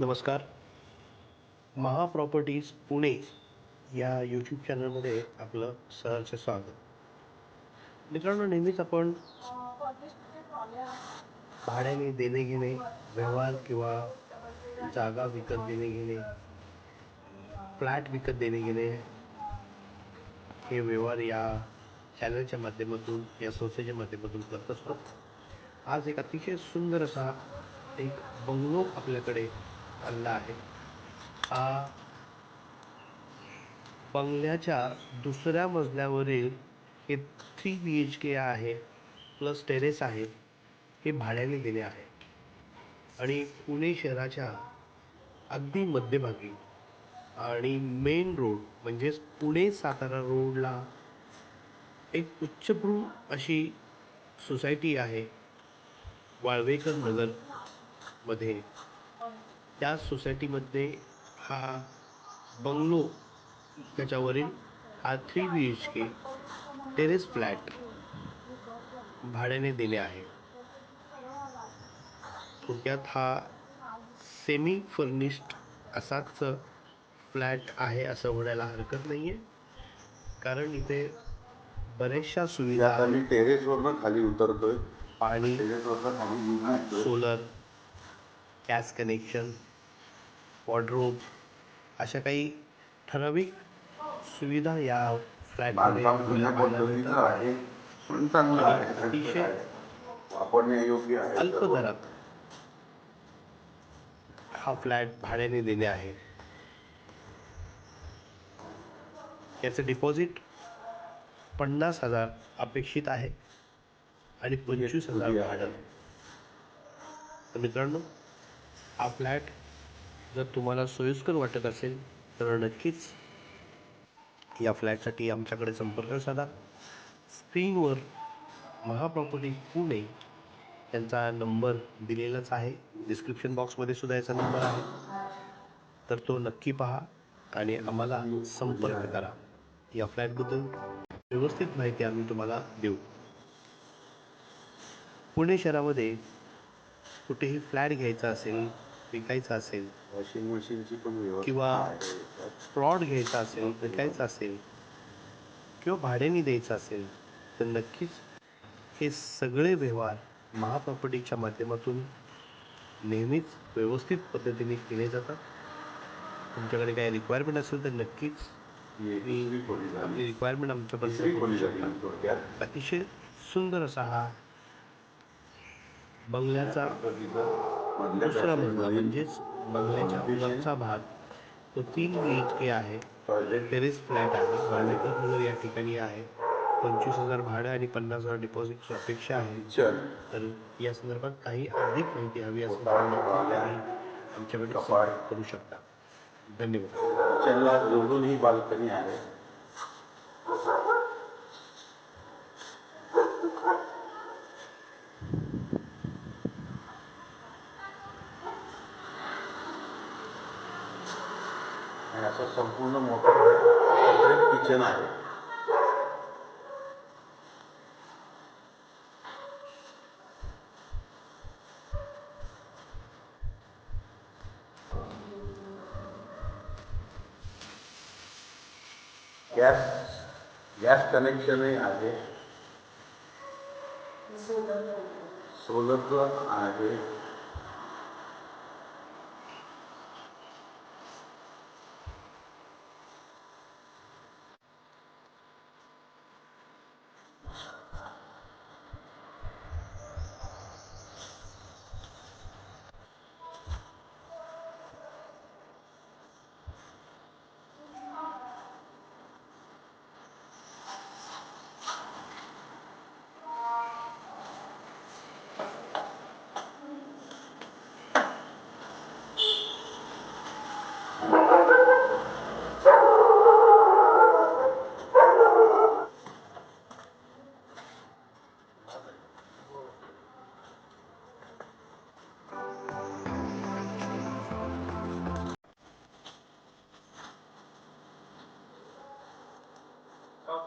नमस्कार. महा प्रॉपर्टीज पुणे या यूट्यूब चॅनलमध्ये आपलं सहर्ष स्वागत. मित्रांनो नेहमीच आपण भाड्याने देणे घेणे व्यवहार किंवा जागा विकत देणे घेणे फ्लॅट विकत देणे घेणे हे व्यवहार या चॅनलच्या माध्यमातून या संस्थेच्या माध्यमातून करत असतो. आज एक अतिशय सुंदर असा एक बंगलो आपल्याकडे आलेला आहे. हा बंगल्याच्या दुसऱ्या मजल्यावरील हे थ्री बी एच के आहे प्लस टेरेस आहे हे भाड्याने दिले आहे. आणि पुणे शहराच्या अगदी मध्यभागी आणि मेन रोड म्हणजेच पुणे सातारा रोडला एक उच्चभ्रू अशी सोसायटी आहे वाळवेकर नगरमध्ये. त्या सोसायटीमध्ये हा बंगलो त्याच्यावरील हा three B H K terrace flat भाड्याने दिले आहे. थोडक्यात हा सेमी फर्निश्ड असाच फ्लॅट आहे असं म्हणायला हरकत नाही आहे कारण इथे बऱ्याचशा सुविधा टेरेसवरनं खाली उतरतोय. निघतोय सोलर गॅस कनेक्शन वॉर्डरोब अशा काही ठराविक सुविधा या फ्लॅटमध्ये अतिशय अल्प दरात हा फ्लॅट भाड्याने देणे आहे. याचं डिपॉझिट पन्नास हजार अपेक्षित आहे आणि पंचवीस हजार भाडं. तर मित्रांनो हा फ्लॅट? जर तुम्हाला सोयीस्कर वाटत असेल तर नक्कीच या फ्लॅटसाठी आमच्याकडे संपर्क साधा. स्क्रीनवर महाप्रॉपर्टी पुणे त्यांचा नंबर दिलेलाच आहे. डिस्क्रिप्शन बॉक्समध्ये सुद्धा याचा नंबर आहे. तर तो नक्की पहा आणि आम्हाला संपर्क करा. या फ्लॅटबद्दल व्यवस्थित माहिती आम्ही तुम्हाला देऊ. पुणे शहरामध्ये कुठेही फ्लॅट घ्यायचा असेल विकायचा असेल वॉशिंग मशीनची पण व्यवस्था किंवा. प्लॉट घ्यायचा असेल विकायचा असेल किंवा भाड्याने द्यायचं असेल तर नक्कीच हे सगळे व्यवहार महाप्रॉपर्टीच्या माध्यमातून नेहमीच व्यवस्थित पद्धतीने केले जातात तुमच्याकडे काही रिक्वायरमेंट असेल तर नक्कीच. आपली रिक्वायरमेंट आमच्यापर्यंत शकता थोडक्यात अतिशय सुंदर असा हा बंगल्याचा दुसरा बंगला मजला म्हणजेच बंगल्याच्या वरचा भाग तो तीन बी एच के आहे. टेरेस फ्लॅट आहे. वाळवेकर या ठिकाणी आहे. पंचवीस हजार भाडं आणि पन्नास हजार डिपॉझिटची अपेक्षा आहे. तर या संदर्भात काही अधिक माहिती हवी असेल तर तुम्ही आमच्याकडे संपर्क करू शकता. धन्यवाद. kitchen जोडूनही जोडून ही बाल्कनी आहे. असं संपूर्ण मोठं किचन आहे. गॅस गॅस कनेक्शनही आहे. सोलरचं आहे.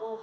both